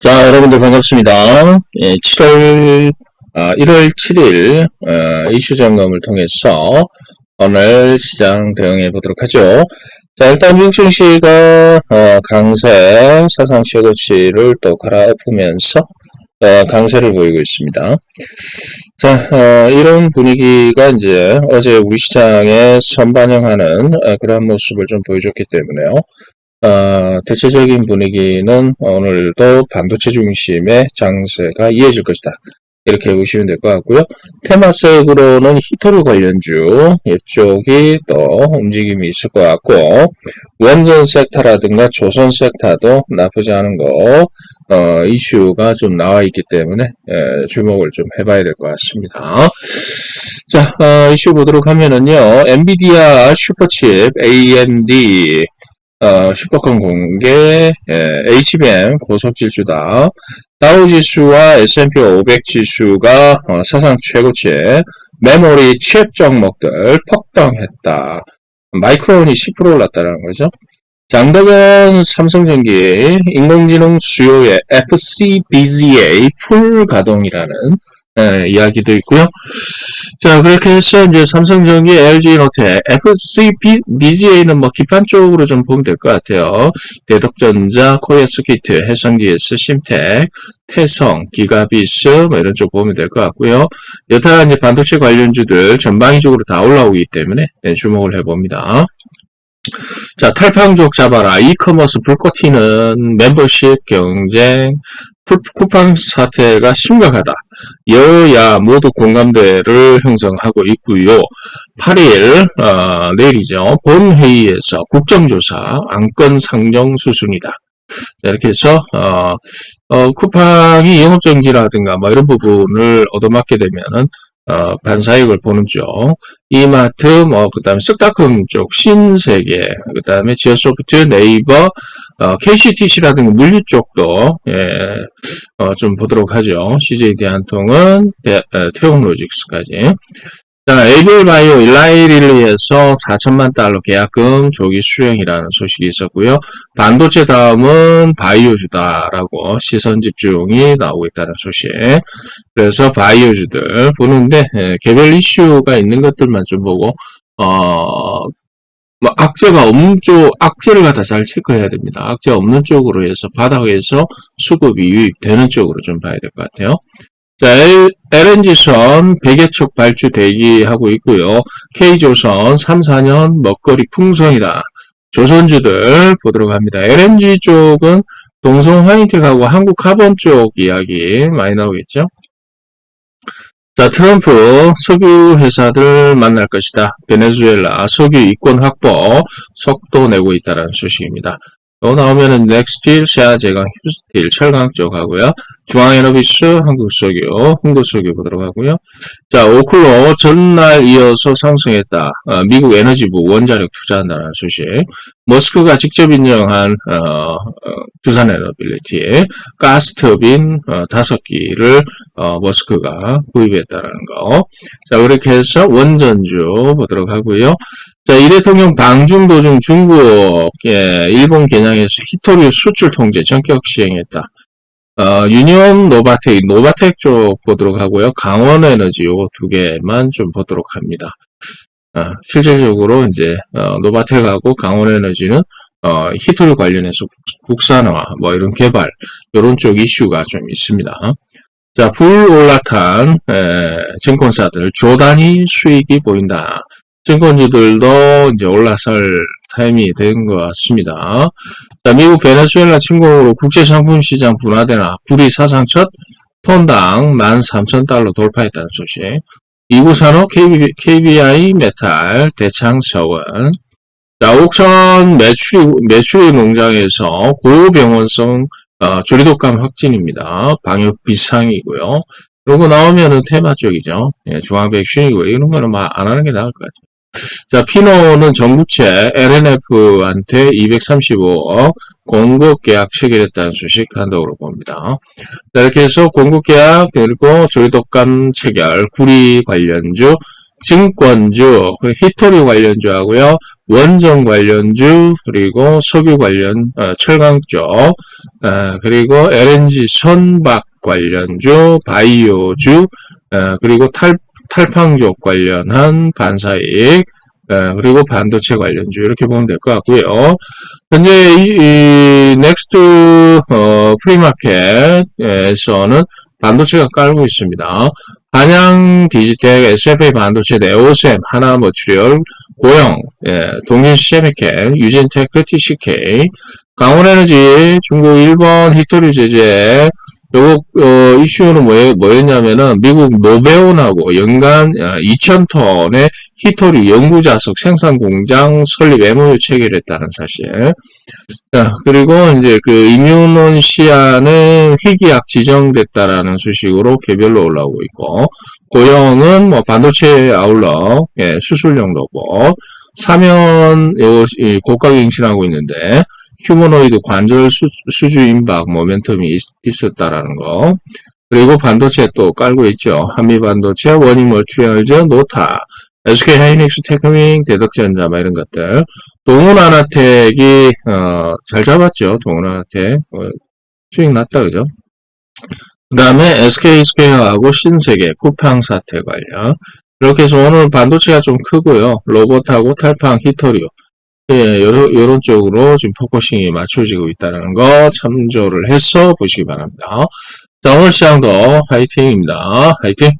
자, 여러분들 반갑습니다. 예, 7월, 아, 1월 7일, 어, 이슈 점검을 통해서 오늘 시장 대응해 보도록 하죠. 자, 일단 미국 증시가, 어, 강세, 사상 최고치를 또 갈아엎으면서, 어, 강세를 보이고 있습니다. 자, 어, 이런 분위기가 이제 어제 우리 시장에 선반영하는 어, 그런 모습을 좀 보여줬기 때문에요. 어, 대체적인 분위기는 오늘도 반도체 중심의 장세가 이어질 것이다. 이렇게 보시면 될 것 같고요. 테마색으로는 히터류 관련주 이쪽이 또 움직임이 있을 것 같고 원전 섹터라든가 조선 섹터도 나쁘지 않은 거 어, 이슈가 좀 나와 있기 때문에 에, 주목을 좀 해봐야 될 것 같습니다. 자 어, 이슈 보도록 하면은요. 엔비디아 슈퍼칩 AMD 어, 슈퍼컴 공개, 예, HBM 고속질주다. 다우지수와 S&P 500 지수가 어, 사상 최고치에 메모리 칩 종목들 폭등했다. 마이크론이 10% 올랐다는 거죠. 장덕은 삼성전기 인공지능 수요의 FCBGA 풀 가동이라는 예, 이야기도 있고요. 자, 그렇게 해서 이제 삼성전기, LG 노텍, FCB, BGA는 뭐 기판 쪽으로 좀 보면 될 것 같아요. 대덕전자, 코리아스키트, 해성기에스, 심텍, 태성, 기가비스, 뭐 이런 쪽 보면 될 것 같고요. 여타 이제 반도체 관련주들 전방위적으로 다 올라오기 때문에 네, 주목을 해봅니다. 자, 탈팡족 잡아라. 이커머스 불꽃 튀는 멤버십 경쟁, 쿠팡 사태가 심각하다. 여야 모두 공감대를 형성하고 있고요. 8일 어, 내일이죠. 본회의에서 국정조사 안건 상정 수순이다. 이렇게 해서 어, 어, 쿠팡이 영업정지라든가 뭐 이런 부분을 얻어맞게 되면은 어, 반사익을 보는 쪽, 이마트, 뭐, 그 다음에 쓱다컴 쪽, 신세계, 그 다음에 지어소프트, 네이버, 어, KCTC라든가 물류 쪽도, 예, 어, 좀 보도록 하죠. CJ 대한통은, 대, 태용로직스까지. 자, 에이블 바이오 일라이릴리에서 4천만 달러 계약금 조기 수령이라는 소식이 있었고요. 반도체 다음은 바이오주다라고 시선 집중이 나오고 있다는 소식. 그래서 바이오주들 보는데 예, 개별 이슈가 있는 것들만 좀 보고 어, 뭐 악재가 없는 쪽 악재를 갖다 잘 체크해야 됩니다. 악재 없는 쪽으로 해서 바닥에서 수급이 유입되는 쪽으로 좀 봐야 될 것 같아요. 자, LNG선 100여 척 발주 대기하고 있고요. K조선 3, 4년 먹거리 풍성이다. 조선주들 보도록 합니다. LNG 쪽은 동성 화이트하고 한국 카본 쪽 이야기 많이 나오겠죠. 자, 트럼프 석유 회사들 만날 것이다. 베네수엘라 석유 이권 확보 속도 내고 있다는 소식입니다. 또 나오면은 넥스틸, 세아제강, 휴스틸, 철강 쪽 하고요. 중앙에너비스, 한국석유, 흥국석유 보도록 하고요. 자, 오클로 전날 이어서 상승했다. 어, 미국 에너지부 원자력 투자한다는 소식. 머스크가 직접 인정한 어, 어, 두산 에너빌리티 가스 터빈 어, 다섯 기를 어, 머스크가 구입했다는 거. 자, 그렇게 해서 원전주 보도록 하고요. 자, 이 대통령 방중 도중 중국, 예, 일본 개량에서 히토류 수출 통제 전격 시행했다. 어, 유니온 노바텍, 노바텍 쪽 보도록 하고요. 강원 에너지 요두 개만 좀 보도록 합니다. 어, 실질적으로 이제 어, 노바텍하고 강원 에너지는 어, 히토류 관련해서 국, 산화 뭐 이런 개발 이런 쪽 이슈가 좀 있습니다. 자, 불 올라탄 에, 증권사들 조단위 수익이 보인다. 증권주들도 이제 올라설 타임이 된 것 같습니다. 자, 미국 베네수엘라 침공으로 국제상품시장 분화되나 불이 사상 첫 톤당 13,000달러 돌파했다는 소식. 이구산업, KB, KBI 메탈, 대창서원. 자, 옥천 매출이, 매출이 농장에서 고병원성 어, 조리독감 확진입니다. 방역 비상이고요. 거 나오면은 테마 쪽이죠. 예, 중앙 백신이고 이런 거는 안 하는 게 나을 것 같아요. 자, 피노는 정부채 LNF한테 235억 공급 계약 체결했다는 소식 한덕으로 봅니다. 자, 이렇게 해서 공급 계약 그리고 조리독감 체결, 구리 관련주 증권주, 히토리 관련주 하고요, 원전 관련주, 그리고 석유 관련, 어, 철강 쪽, 어, 그리고 LNG 선박 관련주, 바이오주, 어, 그리고 탈, 탈팡족 관련한 반사익, 어, 그리고 반도체 관련주, 이렇게 보면 될 것 같고요. 현재 이, 이 넥스트, 어, 프리마켓에서는 반도체가 깔고 있습니다. 한양 디지텍, SFA 반도체, 네오셈, 하나머추리얼, 고영, 예, 동인 시제미켓, 유진테크, TCK, 강원에너지, 중국, 일본, 히토리 제재, 요거, 어, 이슈는 뭐, 뭐였냐면은, 미국 노베온하고 연간 2,000톤의 히토리 연구자석 생산 공장 설립 MOU 체결했다는 사실. 자, 그리고 이제 그 이뮤논시아는 희귀약 지정됐다라는 수식으로 개별로 올라오고 있고, 고영은 뭐 반도체 아울러, 예, 수술용 로봇, 사면, 요, 이 고가 갱신하고 있는데, 휴머노이드 관절 수, 수주 임박 모멘텀이 있, 었다라는 거. 그리고 반도체 또 깔고 있죠. 한미 반도체, 원인 머추리얼즈, 노타, SK 하이닉스, 테크밍, 대덕전자, 막 이런 것들. 동훈아나텍이, 어, 잘 잡았죠. 동훈아나텍. 어, 수익 났다, 그죠? 그 다음에 SK 스퀘어하고 신세계, 쿠팡 사태 관련. 이렇게 해서 오늘 반도체가 좀 크고요. 로봇하고 탈팡, 히토리오. 예, 요런, 요런 쪽으로 지금 포커싱이 맞춰지고 있다는 거 참조를 해서 보시기 바랍니다. 자, 오늘 시장도 화이팅입니다. 화이팅!